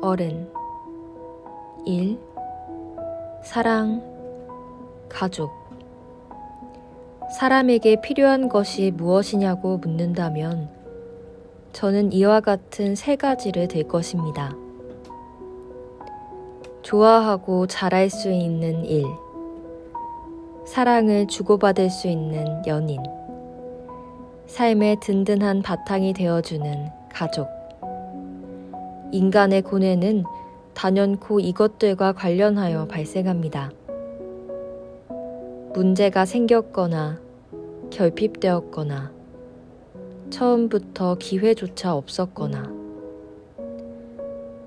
어른, 일, 사랑, 가족. 사람에게 필요한 것이 무엇이냐고 묻는다면 저는 이와 같은 세 가지를 들 것입니다. 좋아하고 잘할 수 있는 일, 사랑을 주고받을 수 있는 연인, 삶의 든든한 바탕이 되어주는 가족. 인간의 고뇌는 단연코 이것들과 관련하여 발생합니다. 문제가 생겼거나 결핍되었거나 처음부터 기회조차 없었거나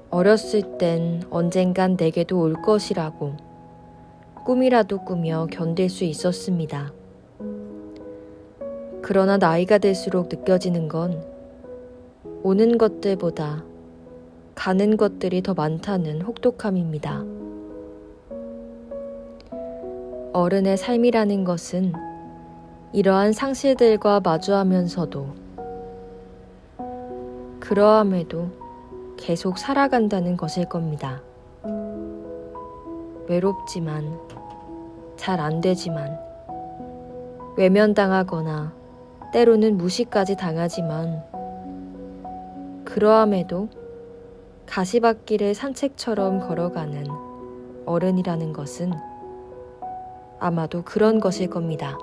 어렸을 땐 언젠간 내게도 올 것이라고 꿈이라도 꾸며 견딜 수 있었습니다. 그러나 나이가 들수록 느껴지는 건 오는 것들보다 가는 것들이 더 많다는 혹독함입니다. 어른의 삶이라는 것은 이러한 상실들과 마주하면서도 그러함에도 계속 살아간다는 것일 겁니다. 외롭지만, 잘 안 되지만, 외면당하거나 때로는 무시까지 당하지만, 그러함에도 가시밭길을 산책처럼 걸어가는 어른이라는 것은 아마도 그런 것일 겁니다.